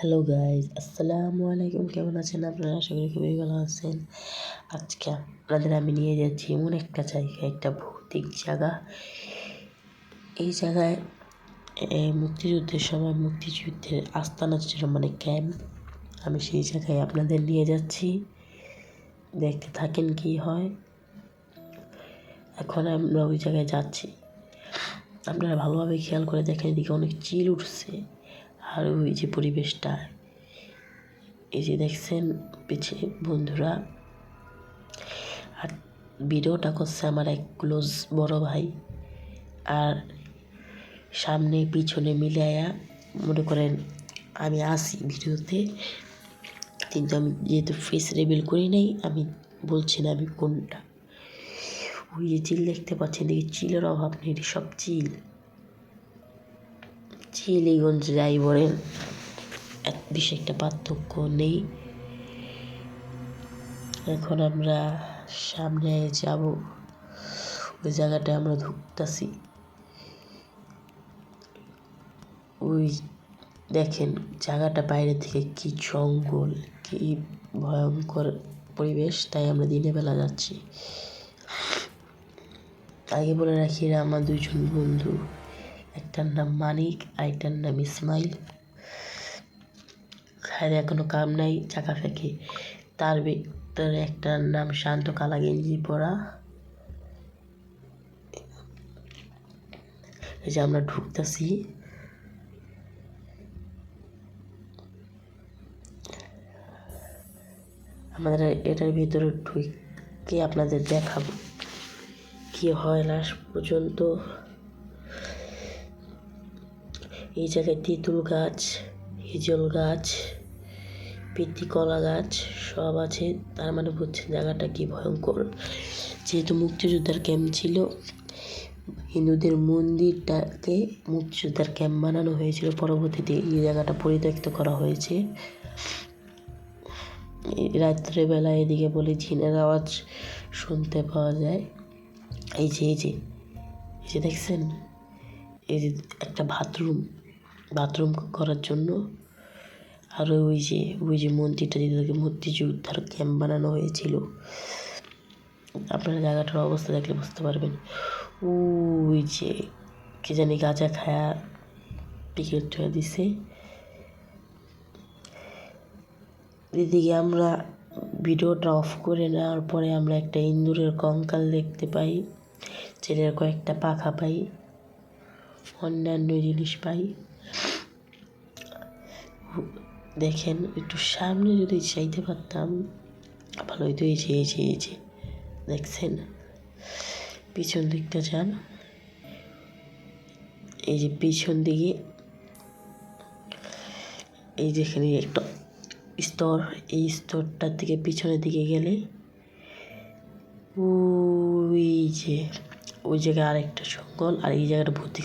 Hello guys আসসালামু আলাইকুম কেমন আছেন আপনারা? আশা করি খুবই ভালো আছেন। আজকে আপনাদের আমি নিয়ে যাচ্ছি এমন একটা জায়গা একটা ভৌতিক জায়গা। এই জায়গায় মুক্তিযুদ্ধের সময় মুক্তিযুদ্ধের আস্তানা ছিল মানে ক্যাম্প আমি সেই জায়গায় আপনাদের নিয়ে যাচ্ছি। দেখতে থাকেন কি হয়। এখন আমরা ওই জায়গায় যাচ্ছি। আপনারা ভালোভাবে খেয়াল করে দেখেন, এদিকে অনেক চিল উঠছে। আর ওই যে পরিবেশটা। এই যে দেখছেন পিছিয়ে বন্ধুরা, আর ভিডিওটা করছে আমার এক ক্লোজ বড় ভাই, আর সামনে পিছনে মিলাইয়া মনে করেন আমি আসি ভিডিওতে। কিন্তু আমি যেহেতু ফেস রিভিল করি নাই, আমি বলছি না আমি কোনটা। ওই যে চিল দেখতে পাচ্ছেন, দেখি চিলের অভাব নেই, সব চিল। চিলিগঞ্জ যাই বলেন এক বেশি একটা পার্থক্য নেই। এখন আমরা সামনে যাব, ওই জায়গাটায় আমরা ঢুকতেছি। ওই দেখেন, জায়গাটা বাইরে থেকে কি জঙ্গল, কি ভয়ঙ্কর পরিবেশ, তাই আমরা দিনের বেলা যাচ্ছি। আগে বলে রাখি আমার দুজন বন্ধু। একটার নাম মানিক আরেকটার নাম ইসমাইল খায় এখনও কাম নাই, চাকা ফেঁকে। তার ভিতরে একটার নাম শান্ত কালা গেঞ্জি পরা। এই যে আমরা ঢুকতেছি। আমাদের এটার ভিতরে ঢুকে আপনাদের দেখাবো। কি হয় লাস্ট পর্যন্ত। এই জায়গায় তেঁতুল গাছ, হিজল গাছ পিত্তি কলা গাছ সব আছে। তার মানে বুঝছেন জায়গাটা কি ভয়ঙ্কর। যেহেতু মুক্তিযোদ্ধার ক্যাম্প ছিল, হিন্দুদের মন্দিরটাকে মুক্তিযোদ্ধার ক্যাম্প বানানো হয়েছিল। পরবর্তীতে এই জায়গাটা পরিত্যক্ত করা হয়েছে। রাত্রেবেলা এদিকে বলে ঝিনের আওয়াজ শুনতে পাওয়া যায়। এই যে এই যে এই যে দেখছেন? এই যে একটা বাথরুম বাথরুম করার জন্য। আর ওই যে ওই যে মন্দিরটা যেটাকে মুক্তিযোদ্ধার ক্যাম্প বানানো হয়েছিল। আপনারা জায়গাটার অবস্থা দেখলে বুঝতে পারবেন। ওই যে, কে জানি গাঁজা খায়া টিকিট হয়ে দিছে। এদিকে আমরা ভিডিওটা অফ করে নেওয়ার পরে আমরা একটা ইন্দুরের কঙ্কাল দেখতে পাই। ছেলের কয়েকটা পাখা পাই। অন্যান্য জিনিস পাই। দেখেন, একটু সামনে যদি চাইতে পারতাম ভালো হইতো এই যে এই যে এই যে, দেখছেন? পিছন দিকটা যান। এই যে পিছন দিকে, এই যেখানে একটা স্তর, এই স্তরটার থেকে পিছনের দিকে গেলে, ওই যে, ওই জায়গায় আরেকটা জঙ্গল, আর এই জায়গাটা ভৌতিক